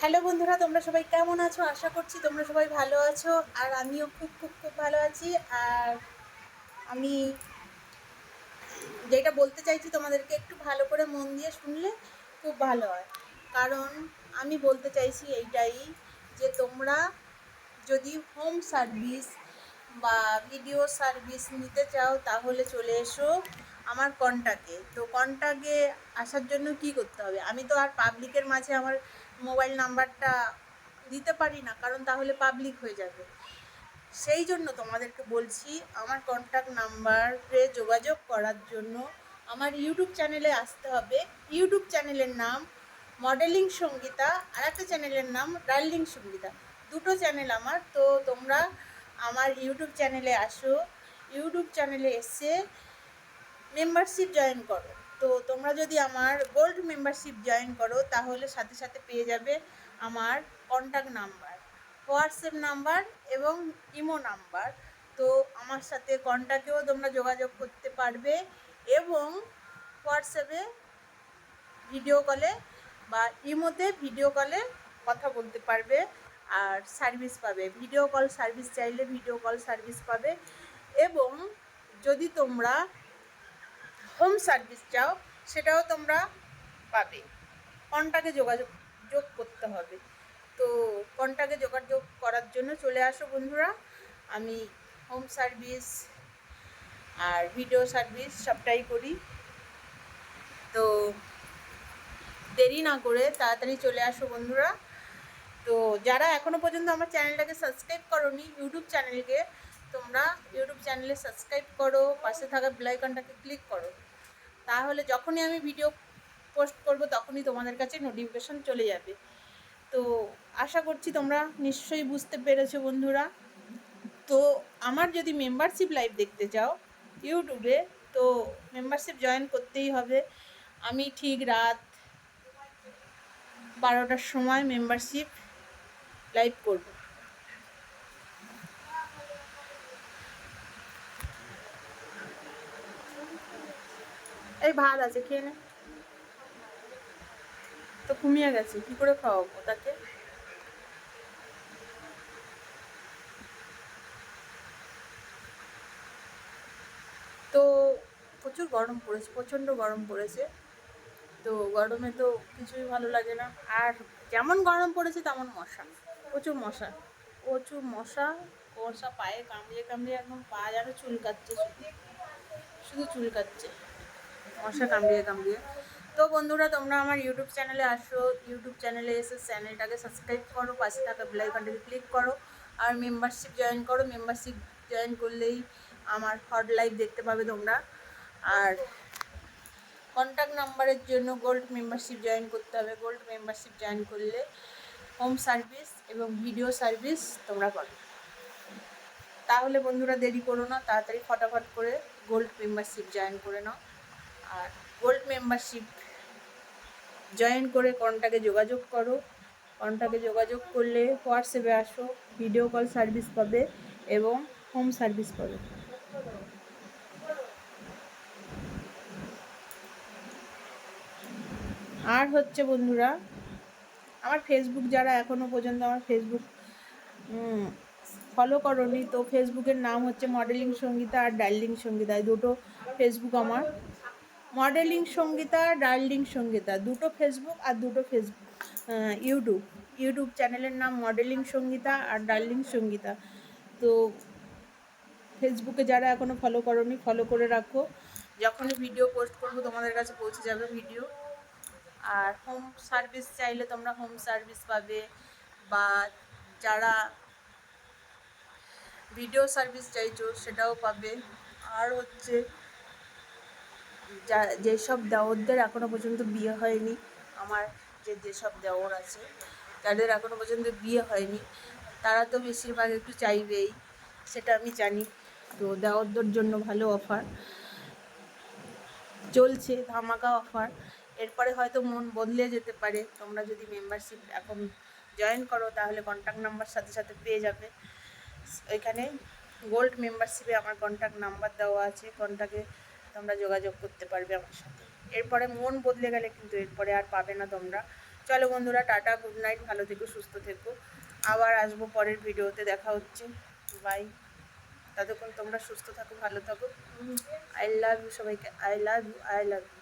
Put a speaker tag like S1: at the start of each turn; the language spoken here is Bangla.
S1: হ্যালো বন্ধুরা, তোমরা সবাই কেমন আছো? আশা করছি তোমরা সবাই ভালো আছো আর আমিও খুব খুব খুব ভালো আছি। আর আমি যেটা বলতে চাইছি, তোমাদেরকে একটু ভালো করে মন দিয়ে শুনলে খুব ভালো হয়। কারণ আমি বলতে চাইছি এইটাই যে তোমরা যদি হোম সার্ভিস বা ভিডিও সার্ভিস নিতে চাও, তাহলে চলে এসো আমার কন্টাকে তো কন্টাকে আসার জন্য কি করতে হবে? আমি তো আর পাবলিকের মাঝে আমার মোবাইল নাম্বারটা দিতে পারি না, কারণ তাহলে পাবলিক হয়ে যাবে। সেই জন্য তোমাদেরকে বলছি, আমার কন্ট্যাক্ট নাম্বারে যোগাযোগ করার জন্য আমার ইউটিউব চ্যানেলে আসতে হবে। ইউটিউব চ্যানেলের নাম মডেলিং সঙ্গীতা আর একটা চ্যানেলের নাম ডার্লিং সঙ্গীতা দুটো চ্যানেল আমার, তো তোমরা আমার ইউটিউব চ্যানেলে আসো। ইউটিউব চ্যানেলে এসে মেম্বারশিপ জয়েন করো। তো তোমরা যদি আমার গোল্ড মেম্বারশিপ জয়েন করো, তাহলে সাথে সাথে পেয়ে যাবে আমার কন্ট্যাক্ট নাম্বার হোয়াটসঅ্যাপ নাম্বার এবং ইমো নাম্বার তো আমার সাথে কন্ট্যাক্টেও তোমরা যোগাযোগ করতে পারবে এবং হোয়াটসঅ্যাপে ভিডিও কলে বা ইমোতে ভিডিও কলে কথা বলতে পারবে আর সার্ভিস পাবে। ভিডিও কল সার্ভিস চাইলে ভিডিও কল সার্ভিস পাবে এবং যদি তোমরা হোম সার্ভিস চাও সেটাও তোমরা পাবে। কন্টাকে যোগাযোগ, যোগ করতে হবে। তো কন্টাকে যোগাযোগ করার জন্য চলে আসো বন্ধুরা। আমি হোম সার্ভিস আর ভিডিও সার্ভিস সবটাই করি। তো দেরি না করে তাড়াতাড়ি চলে আসো বন্ধুরা। তো যারা এখনও পর্যন্ত আমার চ্যানেলটাকে সাবস্ক্রাইব করোনি ইউটিউব চ্যানেলকে তোমরা ইউটিউব চ্যানেলে সাবস্ক্রাইব করো, পাশে থাকা বেলাইকনটাকে ক্লিক করো। তাহলে যখনই আমি ভিডিও পোস্ট করব, তখনই তোমাদের কাছে নোটিফিকেশন চলে যাবে। তো আশা করছি তোমরা নিশ্চয়ই বুঝতে পেরেছ বন্ধুরা। তো আমার যদি মেম্বারশিপ লাইভ দেখতে চাও ইউটিউবে, তো মেম্বারশিপ জয়েন করতেই হবে। আমি ঠিক রাত বারোটার সময় মেম্বারশিপ লাইভ করব। এই ভাত আছে, খেয়ে নে। তো ঘুমিয়ে গেছে, কি করে খাওয়াবো তাকে তো প্রচুর গরম পড়েছে, প্রচণ্ড গরম পড়েছে। তো গরমে তো কিছুই ভালো লাগে না। আর যেমন গরম পড়েছে তেমন মশা, প্রচুর মশা প্রচুর মশা মশা পায়ে কামড়িয়ে কামড়িয়ে একদম পা যেন চুলকাচ্ছে শুধু শুধু চুলকাচ্ছে। মশা কামড়িয়ে কামড়িয়ে। তো বন্ধুরা, তোমরা আমার ইউটিউব চ্যানেলে আসো। ইউটিউব চ্যানেলে এসে চ্যানেলটাকে সাবস্ক্রাইব করো, পাশে থাকা বেলাইকনটাকে ক্লিক করো আর মেম্বারশিপ জয়েন করো। মেম্বারশিপ জয়েন করলেই আমার হট লাইভ দেখতে পাবে তোমরা। আর কন্ট্যাক্ট নাম্বারের জন্য গোল্ড মেম্বারশিপ জয়েন করতে হবে। গোল্ড মেম্বারশিপ জয়েন করলে হোম সার্ভিস এবং ভিডিও সার্ভিস তোমরা করো তাহলে বন্ধুরা দেরি করো না, তাড়াতাড়ি ফটাফট করে গোল্ড মেম্বারশিপ জয়েন করে নাও। আর গোল্ড মেম্বারশিপ জয়েন করে কন্টাকে যোগাযোগ করো। কন্টাকে যোগাযোগ করলে হোয়াটসঅ্যাপে আসো ভিডিও কল সার্ভিস পাবে এবং হোম সার্ভিস পাবে। আর হচ্ছে বন্ধুরা, আমার ফেসবুক যারা এখনও পর্যন্ত আমার ফেসবুক ফলো করনি, তো ফেসবুকের নাম হচ্ছে মডেলিং সঙ্গীতা আর ডার্লিং সঙ্গীতা এই দুটো ফেসবুক আমার। মডেলিং সঙ্গীতা, ডার্লিং সঙ্গীতা, দুটো ফেসবুক আর দুটো ফেসবুক ইউটিউব ইউটিউব চ্যানেলের নাম মডেলিং সঙ্গীতা আর ডার্লিং সঙ্গীতা। তো ফেসবুকে যারা এখনও ফলো করনি ফলো করে রাখো। যখনই ভিডিও পোস্ট করব, তোমাদের কাছে পৌঁছে যাবে ভিডিও আর হোম সার্ভিস চাইলে তোমরা হোম সার্ভিস পাবে বা যারা ভিডিও সার্ভিস চাইছো, সেটাও পাবে। আর হচ্ছে যা, যেসব দেওরদের এখনও পর্যন্ত বিয়ে হয়নি, আমার যে, যেসব দেওর আছে, তাদের এখনও পর্যন্ত বিয়ে হয়নি, তারা তো বেশিরভাগ একটু চাইবেই, সেটা আমি জানি। তো দেওরদের জন্য ভালো অফার চলছে ধামাকা অফার এরপরে হয়তো মন বদলে যেতে পারে। তোমরা যদি মেম্বারশিপ এখন জয়েন করো, তাহলে কন্ট্যাক্ট নাম্বার সাথে সাথে পেয়ে যাবে। ওইখানে গোল্ড মেম্বারশিপে আমার কন্ট্যাক্ট নাম্বার দেওয়া আছে। কন্ট্যাক্টে তোমরা যোগাযোগ করতে পারবে আমার সাথে। এরপরে মন বদলে গেলে কিন্তু এরপরে আর পাবে না তোমরা। চলো বন্ধুরা, টাটা, গুড নাইট, ভালো থেকো, সুস্থ থেকো। আবার আসব পরের ভিডিওতে, দেখা হচ্ছে। বাই। ততক্ষণ তোমরা সুস্থ থাকো, ভালো থাকো। আই লাভ ইউ সবাইকে। I love you I love you